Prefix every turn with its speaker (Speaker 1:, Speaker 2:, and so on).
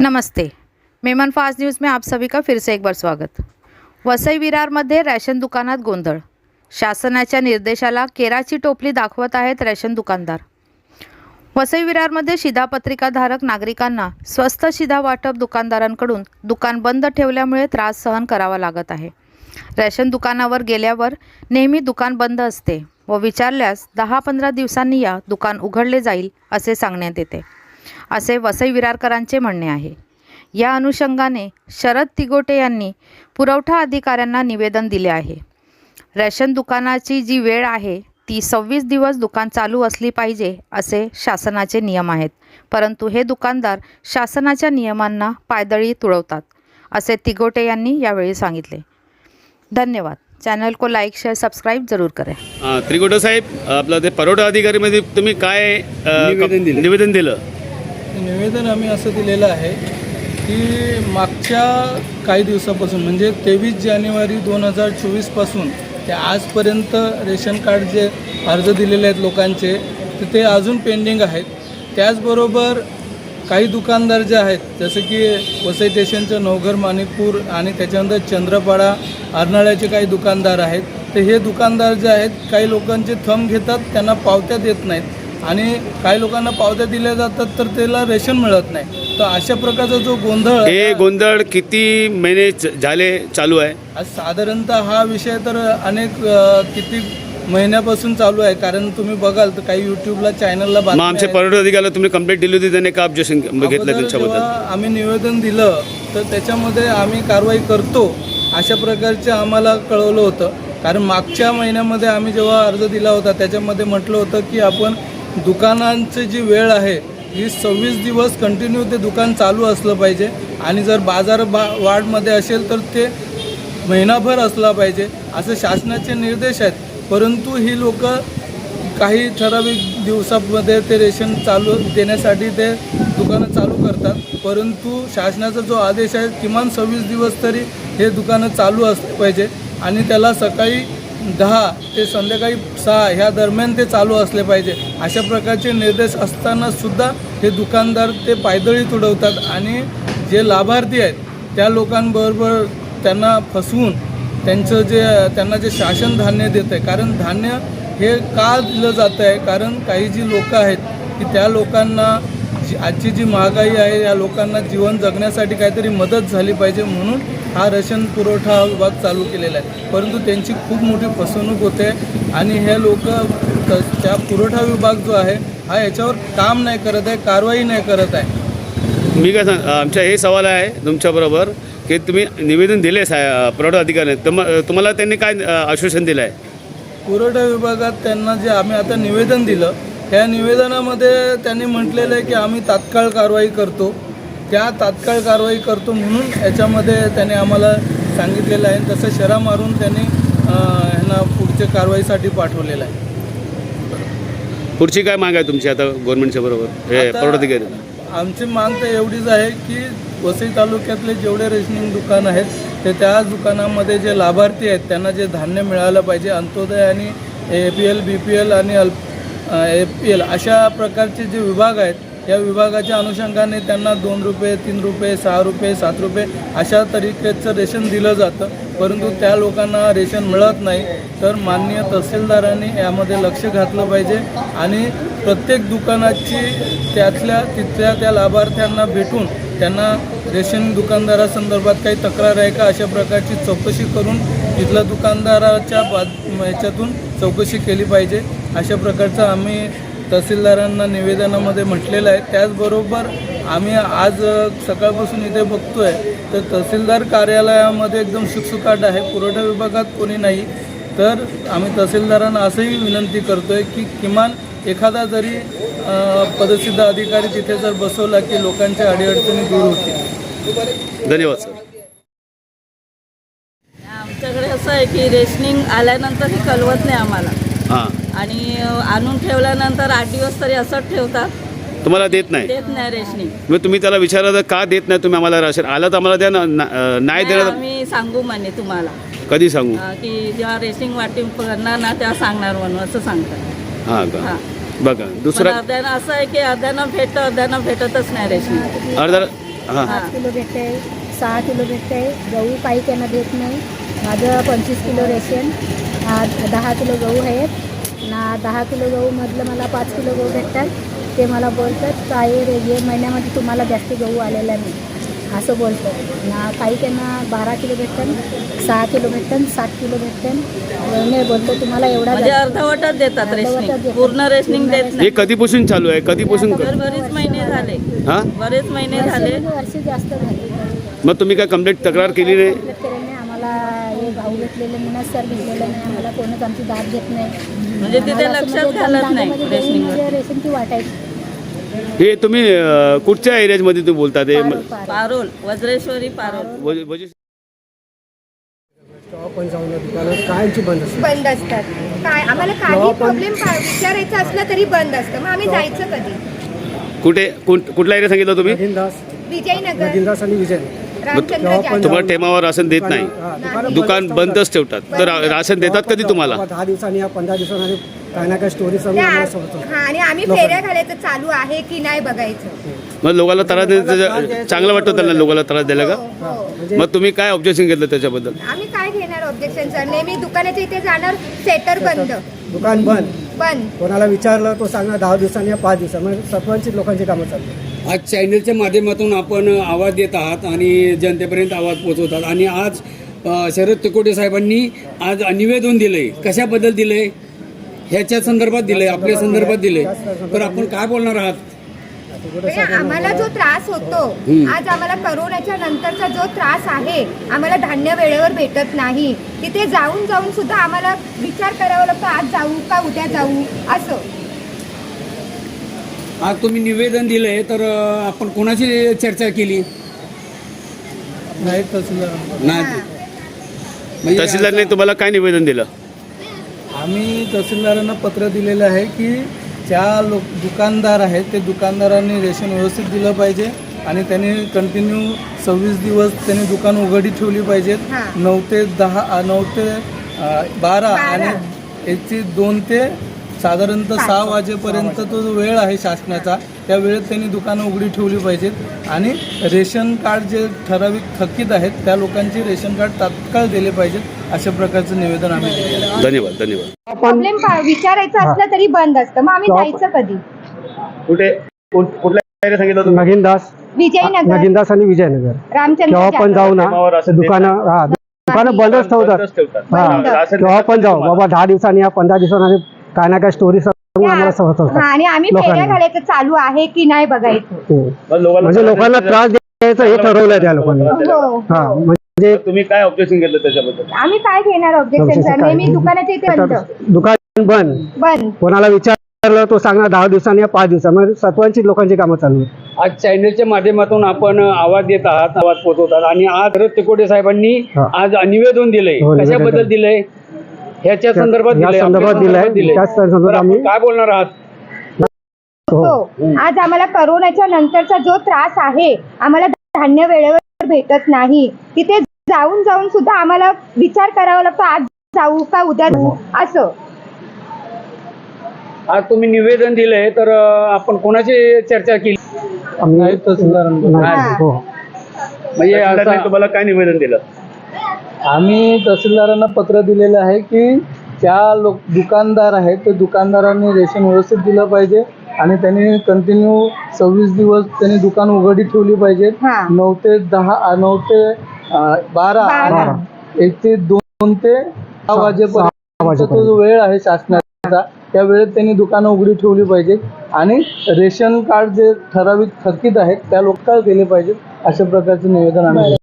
Speaker 1: नमस्ते. Memon fast news में आप सभी का फिर से एक बार स्वागत. वसई विरारमध्ये रॅशन दुकानात गोंधळ. शासनाच्या निर्देशाला केराची टोपली दाखवत आहेत रॅशन दुकानदार. वसई विरारमध्ये शिधापत्रिकाधारक नागरिकांना स्वस्त शिधा वाटप दुकानदारांकडून दुकान बंद ठेवल्यामुळे त्रास सहन करावा लागत आहे. रॅशन दुकानावर गेल्यावर नेहमी दुकान बंद असते व विचारल्यास दहा पंधरा दिवसांनी या दुकान उघडले जाईल असे सांगण्यात येते. असे वसई विरारकरांचे म्हणणे आहे. या अनुषंगाने शरद तिगोटे यांनी पुरवठा अधिकाऱ्यांना निवेदन दिले आहे. रॅशन दुकानाची जी वेळ आहे ती सव्वीस दिवस दुकान चालू असली पाहिजे असे शासनाचे नियम आहेत. परंतु हे दुकानदार शासनाच्या नियमांना पायदळी तुळवतात असे तिगोटे यांनी यावेळी सांगितले. धन्यवाद. चॅनल को लाईक शेअर सबस्क्राईब जरूर करें.
Speaker 2: हा, त्रिकुटा साहेब आपलं ते परोठा अधिकारीमध्ये तुम्ही काय
Speaker 3: निवेदन दिलं.
Speaker 2: निवेदन
Speaker 3: आम्ही असं दिलेलं आहे की मागच्या काही दिवसापासून म्हणजे तेवीस जानेवारी दोन हजार चोवीसपासून ते आजपर्यंत रेशन कार्ड जे अर्ज दिलेले आहेत लोकांचे तर ते अजून पेंडिंग आहेत. त्याचबरोबर काही दुकानदार जे आहेत जसं की वसई स्टेशनचं नवघर माणिकपूर आणि त्याच्यानंतर चंद्रपाडा अर्नाळ्याचे काही दुकानदार आहेत तर हे दुकानदार जे आहेत काही लोकांचे थंब घेतात त्यांना पावत्या देत नाहीत. आणि काही लोकांना पावत्या दिल्या जातात तर त्याला रेशन मिळत नाही. तर अशा प्रकारचा जो गोंधळ
Speaker 2: हे गोंधळ किती महिने झाले चालू आहे?
Speaker 3: आज साधारणतः हा विषय तर अनेक अ, किती महिन्यापासून चालू आहे. कारण तुम्ही बघाल तर काही युट्यूबला चॅनलला
Speaker 2: मग आमच्या परोठा अधिकाऱ्याला तुम्ही कंप्लेंट दिली होती त्याने का ऑब्जेक्शन घेतलं
Speaker 3: अगोदर
Speaker 2: त्यांच्याबद्दल
Speaker 3: जेव्हा आम्ही निवेदन दिलं तर त्याच्यामध्ये आम्ही कारवाई करतो अशा प्रकारचे आम्हाला कळवलं होतं. कारण मागच्या महिन्यामध्ये आम्ही जेव्हा अर्ज दिला होता त्याच्यामध्ये म्हटलं होतं की आपण दुकानांची जी वेळ आहे ही सव्वीस दिवस कंटिन्यू ते दुकान चालू असलं पाहिजे. आणि जर बाजार बा वाढमध्ये असेल तर ते महिनाभर असला पाहिजे असं शासनाचे निर्देश आहेत. परंतु ही लोक काही ठराविक दिवसामध्ये ते रेशन चालू देण्यासाठी ते दुकानं चालू करतात. परंतु शासनाचा जो आदेश आहे किमान सव्वीस दिवस तरी हे दुकानं चालू असले पाहिजे. आणि त्याला सकाळी दहा ते संध्याकाळी सहा ह्या दरम्यान ते चालू असले पाहिजे. अशा प्रकारचे निर्देश असताना सुद्धा हे दुकानदार ते पायदळी तुडवतात आणि जे लाभार्थी आहेत त्या लोकांबरोबर त्यांना फसवून त्यांचं जे त्यांना जे शासन धान्य देत आहे. कारण धान्य हे का दिलं जातं आहे? कारण काही जी लोकं आहेत की त्या लोकांना आजची जी महागाई आहे या लोकांना जीवन जगण्यासाठी काहीतरी मदत झाली पाहिजे म्हणून हा रेशन पुरवठा विभाग चालू केलेला आहे. परंतु त्यांची खूप मोठी फसवणूक होते आणि हे लोक त्या पुरवठा विभाग जो आहे हा याच्यावर काम नाही करत आहे कारवाई नाही करत आहे.
Speaker 2: मी काय सांग आमचा हे सवाल आहे तुमच्याबरोबर की तुम्ही निवेदन दिले सा पुरवठा अधिकाऱ्याने. तुम तुम्हाला त्यांनी काय आश्वासन दिलं आहे
Speaker 3: पुरवठा विभागात त्यांना जे आम्ही आता निवेदन दिलं त्या निवेदनामध्ये त्यांनी म्हटलेलं आहे की आम्ही तात्काळ कारवाई करतो. त्या तात्काळ कारवाई करतो म्हणून याच्यामध्ये त्यांनी आम्हाला सांगितलेलं आहे. तसं शरा मारून त्यांनी ह्यांना पुढच्या कारवाईसाठी पाठवलेलं आहे.
Speaker 2: पुढची काय माग आहे तुमची आता गव्हर्नमेंटच्या बरोबर? हे
Speaker 3: आमची माग तर एवढीच आहे की वसई तालुक्यातले जेवढे रेशनिंग दुकान आहेत ते त्या दुकानामध्ये जे लाभार्थी आहेत त्यांना जे धान्य मिळालं पाहिजे अंत्योदय आणि A P L B P L आणि अल्प एल अशा प्रकारचे जे विभाग आहेत या विभागाच्या अनुषंगाने त्यांना दोन रुपये तीन रुपये सहा रुपये सात रुपये अशा तरीकेचं रेशन दिलं जातं. परंतु त्या लोकांना रेशन मिळत नाही. तर माननीय तहसीलदारांनी यामध्ये लक्ष घातलं पाहिजे आणि प्रत्येक दुकानाची त्यातल्या तिथल्या त्या लाभार्थ्यांना भेटून त्यांना रेशन दुकानदारासंदर्भात काही तक्रार आहे का? अशा प्रकारची चौकशी करून तिथल्या दुकानदाराच्या बाद याच्यातून चौकशी केली पाहिजे. अशा प्रकारचं आम्ही तहसीलदारांना निवेदनामध्ये म्हटलेलं आहे. त्याचबरोबर आम्ही आज सकाळपासून इथे बघतो आहे तर तहसीलदार कार्यालयामध्ये एकदम शुकशुकाट आहे. पुरवठा विभागात कोणी नाही. तर आम्ही तहसीलदारांना असंही विनंती करतो आहे की किमान एखादा जरी पदसिद्ध अधिकारी तिथे जर बसवला की लोकांच्या अडीअडचणी दूर होतील.
Speaker 2: धन्यवाद सर.
Speaker 4: आमच्याकडे असं आहे की रेशनिंग आल्यानंतर ही कळवत नाही आम्हाला.
Speaker 2: हां.
Speaker 4: आणि आणून ठेवल्यानंतर आठ दिवस तरी असंच ठेवतात.
Speaker 2: तुम्हाला देत नाही?
Speaker 4: देत नाही रेशनिंग.
Speaker 2: मग तुम्ही त्याला विचारलं तर का देत नाही तुम्ही आम्हाला राशन? आलं तर आम्हाला द्या ना नाही देणार
Speaker 4: आम्ही सांगू म्हणे तुम्हाला.
Speaker 2: कधी सांगू?
Speaker 4: की जेव्हा रेशनिंग वाटी करणार ना तेव्हा सांगणार म्हणून असं सांगतात.
Speaker 2: हां का?
Speaker 4: हां.
Speaker 2: बघा दुसरा
Speaker 4: अर्ध्यानं असं आहे की अर्ध्यानं भेटतं अर्ध्यानं भेटतच नाही रेशनिंग
Speaker 2: अर्धा हां.
Speaker 5: पाच किलो भेटते सहा किलो भेटते गहू काही त्यांना देत नाही. माझं पंचवीस किलो रेशन आ, दहा किलो गहू आहेत. ना दहा किलो गहूमधलं मला पाच किलो गहू भेटतात. ते मला बोलतात काय रे या महिन्यामध्ये तुम्हाला जास्त गहू आलेला नाही. असं बोलतात ना काही त्यांना बारा किलो भेटतात सहा किलो भेटतात सात किलो भेटतात नाही बोलतो तुम्हाला एवढा
Speaker 4: म्हणजे अर्धवटच देतात रेशनिंग. पूर्ण रेशनिंग देत
Speaker 2: हे
Speaker 4: नाही
Speaker 2: कधीपासून चालू आहे? कधीपासून
Speaker 4: तर बरेच महिने झाले.
Speaker 2: हां?
Speaker 4: बरेच महिने झाले.
Speaker 5: वर्ष वर्ष जास्त झाले.
Speaker 2: मग तुम्ही काय कंप्लेंट तक्रार केली नाही?
Speaker 5: आम्हाला हे भाऊ घेतलेले म्हणून सर घेतलेलं नाही. आम्हाला कोणच आमची दाद घेत नाही.
Speaker 4: म्हणजे तिथे
Speaker 5: आम्हाला असं
Speaker 4: लक्षच
Speaker 5: म्हणजे
Speaker 4: घालत नाही
Speaker 5: म्हणजे रेशनची वाटायची
Speaker 2: हे तुम्ही अं, कुठच्या एरियामध्ये तुम्ही बोलता? ते
Speaker 5: पारो- पारो.
Speaker 4: पारोल वज्रेश्वरी पारोल.
Speaker 2: वज- वज-
Speaker 6: आपण जाऊन या दुकानात. कायमची बंद असते?
Speaker 7: बंद असतात. काय आम्हाला काही प्रॉब्लेम विचारायचं असलं तरी बंद असतं. मग आम्ही जायचं कधी?
Speaker 2: कुठे कुठ- कुठला एरिया सांगितलं तुम्ही?
Speaker 6: नगीनदास.
Speaker 7: विजयनगर.
Speaker 6: नगीनदास आणि विजय.
Speaker 7: रामचंद्र
Speaker 6: तेव्हा पण
Speaker 7: जाधव
Speaker 2: तुम्हाला टेमावर राशन देत नाही.
Speaker 6: दुकानं बंदच
Speaker 2: ठेवतात. तर रा- राशन देतात कधी तुम्हाला?
Speaker 6: दहा दिवसांनी या पंधरा दिवसांनी काय ना काय स्टोरी सांगून आम्हाला.
Speaker 7: हा आणि आम्ही फेऱ्या घालायचं चालू आहे की नाही बघायचं.
Speaker 2: मग लोकांना त्रास द्यायचं चांगलं वाटतं त्यांना लोकांना त्रास द्यायला का?
Speaker 7: हो, हो.
Speaker 6: म्हणजे
Speaker 2: मग तुम्ही काय ऑब्जेक्शन घेतलं त्याच्याबद्दल?
Speaker 7: आम्ही काय घेणार ऑब्जेक्शन सर नेहमी दुकानाच्या इथे जाणार सेटर बंद.
Speaker 6: दुकान बंद.
Speaker 7: बंद.
Speaker 6: कोणाला विचारलं तो सांगणार दहा दिवसांनी या पाच दिवसांनी. म्हणजे सरपंच लोकांची कामं चालली.
Speaker 8: आज चॅनलच्या माध्यमातून आपण आवाज देत आहात आणि जनतेपर्यंत आवाज पोहोचवतात. आणि आज अ, शरद तिकोटे साहेबांनी आज निवेदन दिलंय. कशाबद्दल दिलंय? ह्याच्या संदर्भात दिलंय आपल्या संदर्भात दिलंय. तर आपण काय बोलणार आहात?
Speaker 7: म्हणजे आम्हाला जो त्रास होतो आज आम्हाला करोनाच्या नंतरचा जो त्रास आहे आम्हाला धान्य वेळेवर भेटत नाही. तिथे जाऊन जाऊन सुद्धा आम्हाला विचार करावा लागतो आज जाऊ का उद्या जाऊ असं.
Speaker 8: आज तुम्ही निवेदन दिलंय तर आपण कोणाची चर्चा केली?
Speaker 3: नाही तहसीलदार
Speaker 8: नाही. म्हणजे
Speaker 2: तहसीलदारने तुम्हाला काय निवेदन दिलं?
Speaker 3: आम्ही तहसीलदारांना पत्र दिलेलं आहे की ज्या लोक दुकानदार आहेत ते दुकानदारांनी रेशन व्यवस्थित दिलं पाहिजे आणि त्यांनी कंटिन्यू सव्वीस दिवस त्यांनी दुकान उघडी ठेवली पाहिजेत. नऊ ते दहा नऊ ते बारा आणि याची दोन ते साधारणतः सहा वाजेपर्यंत तो जो वेळ आहे शासनाचा त्या वेळेत त्यांनी दुकानं उघडी ठेवली पाहिजेत. आणि रेशन कार्ड जे ठराविक थकीत आहेत त्या लोकांचे रेशन कार्ड तात्काळ दिले पाहिजेत अशा प्रकारचं निवेदन आम्ही दिलेलं आहे.
Speaker 2: धन्यवाद धन्यवाद.
Speaker 7: प्रॉब्लेम विचारायचं असलं तरी बंद असतं. मग आम्ही जायचं कधी?
Speaker 2: कुठे? कुठल्या एरिया सांगितलं तुम्ही
Speaker 6: नगीनदास.
Speaker 7: विजयनगर.
Speaker 6: नगीनदास आणि विजयनगर. केव्हा पण. जाऊ ना. दुकानं हा दुकानं बंदच ठेवतात.
Speaker 2: बंदच. ठेवतात
Speaker 6: हा केव्हा
Speaker 2: देतात
Speaker 6: पण जाऊ? बाबा दहा दिवसांनी या पंधरा दिवसांनी काय ना काय स्टोरी सांगून आम्हाला
Speaker 7: हा,
Speaker 6: समजतं
Speaker 7: आणि आम्ही फेऱ्या
Speaker 6: लोकांना.
Speaker 7: घालायचं चालू आहे की नाही बघायचं.
Speaker 2: मग लोकांना
Speaker 6: म्हणजे लोकांना त्रास द्यायचं हे ठरवलंय त्या लोकांनी.
Speaker 7: हो,
Speaker 6: हा.
Speaker 7: हो.
Speaker 6: म्हणजे
Speaker 2: तुम्ही काय ऑब्जेक्शन घेतलं त्याच्याबद्दल?
Speaker 7: आम्ही काय घेणार ऑब्जेक्शन? नेहमी दुकानाच्या इथे बंद
Speaker 6: दुकान बंद.
Speaker 7: बंद.
Speaker 6: कोणाला विचारलं तो सांगणार दहा दिवसांनी या पाच दिवसांनी. म्हणजे सत्वांची लोकांची कामं चालू आहेत.
Speaker 8: आज चॅनलच्या माध्यमातून आपण आवाज देत आहात आवाज पोहोचवतात. आणि आज तिकोटे साहेबांनी
Speaker 6: हा.
Speaker 8: आज निवेदन दिलंय.
Speaker 6: हो, निवेदन
Speaker 8: कशाबद्दल
Speaker 6: दिलंय.
Speaker 8: ह्याच्या
Speaker 6: त्या-
Speaker 8: संदर्भात
Speaker 6: या
Speaker 8: दिलंय
Speaker 6: संदर्भात दिलंय.
Speaker 8: दिलंय.
Speaker 6: त्याच संदर्भात
Speaker 8: आपण
Speaker 6: आम्ही-
Speaker 8: काय बोलणार आहात?
Speaker 7: हो. आज आम्हाला करोनाच्या नंतरचा जो त्रास आहे आम्हाला धान्य वेळेवर भेटत नाही. तिथे जाऊन जाऊन सुद्धा आम्हाला विचार करावा लागतो आज जाऊ का उद्या जाऊ? असं.
Speaker 8: आज तुम्ही निवेदन दिलंय तर अं, आपण कोणाची चर्चा केली?
Speaker 6: आम्ही
Speaker 3: नाही.
Speaker 6: हो.
Speaker 8: म्हणजे असं-
Speaker 2: तुम्हाला काय निवेदन दिलं?
Speaker 3: आम्ही तहसीलदारांना पत्र दिलेलं आहे की ज्या लोक दुकानदार आहेत ते दुकानदारांनी रेशन व्यवस्थित दिलं पाहिजे आणि त्यांनी कंटिन्यू सव्वीस दिवस त्यांनी दुकान उघडी ठेवली पाहिजेत
Speaker 7: हा.
Speaker 3: नऊ ते दहा नऊ ते अ, बारा
Speaker 7: बारा.
Speaker 3: आणि एक ते दोन ते सहा वाजेपर्यंत. जो वेळ आहे शासनाचा त्या वेळेत त्यांनी दुकानं उघडी ठेवली पाहिजेत आणि रेशन कार्ड जे ठराविक थकीत आहेत त्या लोकांना दिले पाहिजेत अशा प्रकारचं निवेदन आम्ही.